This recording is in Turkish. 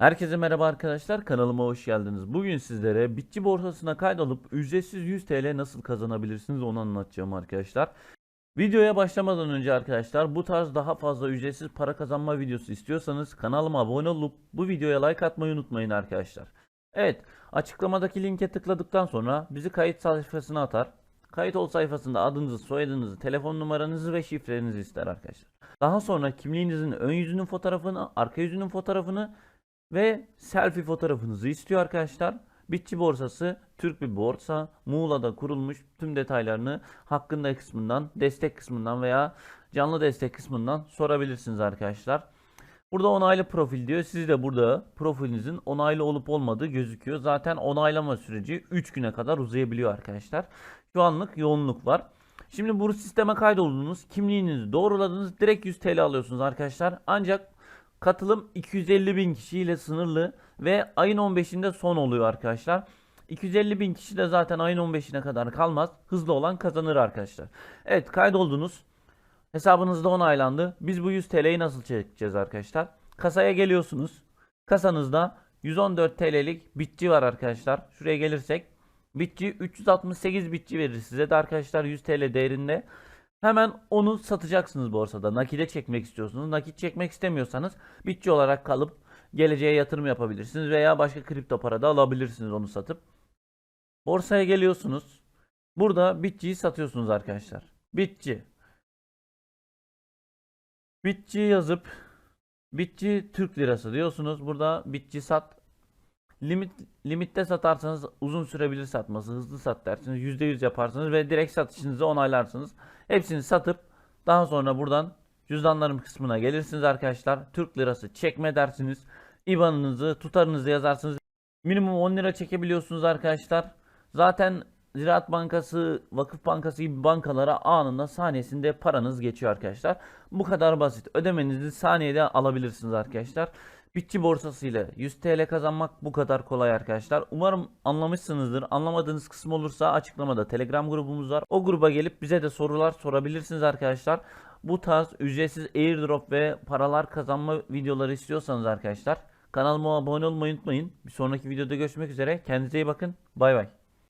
Herkese merhaba arkadaşlar kanalıma hoş geldiniz. Bugün sizlere Bitçi borsasına kaydolup ücretsiz 100 TL nasıl kazanabilirsiniz onu anlatacağım arkadaşlar. Videoya başlamadan önce arkadaşlar bu tarz daha fazla ücretsiz para kazanma videosu istiyorsanız kanalıma abone olup bu videoya like atmayı unutmayın arkadaşlar. Evet açıklamadaki linke tıkladıktan sonra bizi kayıt sayfasına atar. Kayıt ol sayfasında adınızı, soyadınızı, telefon numaranızı ve şifrenizi ister arkadaşlar. Daha sonra kimliğinizin ön yüzünün fotoğrafını, arka yüzünün fotoğrafını ve selfie fotoğrafınızı istiyor arkadaşlar. Bitçi borsası Türk bir borsa. Muğla'da kurulmuş tüm detaylarını hakkında kısmından, destek kısmından veya canlı destek kısmından sorabilirsiniz arkadaşlar. Burada onaylı profil diyor. Siz de burada profilinizin onaylı olup olmadığı gözüküyor. Zaten onaylama süreci 3 güne kadar uzayabiliyor arkadaşlar. Şu anlık yoğunluk var. Şimdi bu sisteme kaydoldunuz. Kimliğinizi doğruladınız. Direkt 100 TL alıyorsunuz arkadaşlar. Ancak Katılım 250 bin kişiyle sınırlı ve ayın 15'inde son oluyor arkadaşlar. 250 bin kişi de zaten ayın 15'ine kadar kalmaz. Hızlı olan kazanır arkadaşlar. Evet kaydoldunuz. Hesabınızda onaylandı. Biz bu 100 TL'yi nasıl çekeceğiz arkadaşlar? Kasaya geliyorsunuz. Kasanızda 114 TL'lik bitçi var arkadaşlar. Şuraya gelirsek bitçi 368 bitçi verir size de arkadaşlar 100 TL değerinde. Hemen onu satacaksınız borsada. Nakide çekmek istiyorsunuz. Nakit çekmek istemiyorsanız bitçi olarak kalıp geleceğe yatırım yapabilirsiniz veya başka kripto para da alabilirsiniz onu satıp. Borsaya geliyorsunuz. Burada bitçiyi satıyorsunuz arkadaşlar. Bitçi. Bitçi yazıp bitçi Türk lirası diyorsunuz. Burada bitçi sat Limit limitte satarsanız uzun sürebilir satması. Hızlı sat dersiniz. %100 yaparsınız ve direkt satışınızı onaylarsınız. Hepsini satıp daha sonra buradan cüzdanlarım kısmına gelirsiniz arkadaşlar. Türk lirası çekme dersiniz. IBAN'ınızı, tutarınızı yazarsınız. Minimum 10 lira çekebiliyorsunuz arkadaşlar. Zaten Ziraat Bankası, Vakıf Bankası gibi bankalara anında saniyesinde paranız geçiyor arkadaşlar. Bu kadar basit. Ödemenizi saniyede alabilirsiniz arkadaşlar. Bitçi borsası ile 100 TL kazanmak bu kadar kolay arkadaşlar. Umarım anlamışsınızdır. Anlamadığınız kısım olursa açıklamada Telegram grubumuz var. O gruba gelip bize de sorular sorabilirsiniz arkadaşlar. Bu tarz ücretsiz airdrop ve paralar kazanma videoları istiyorsanız arkadaşlar kanalıma abone olmayı unutmayın. Bir sonraki videoda görüşmek üzere. Kendinize iyi bakın. Bay bay.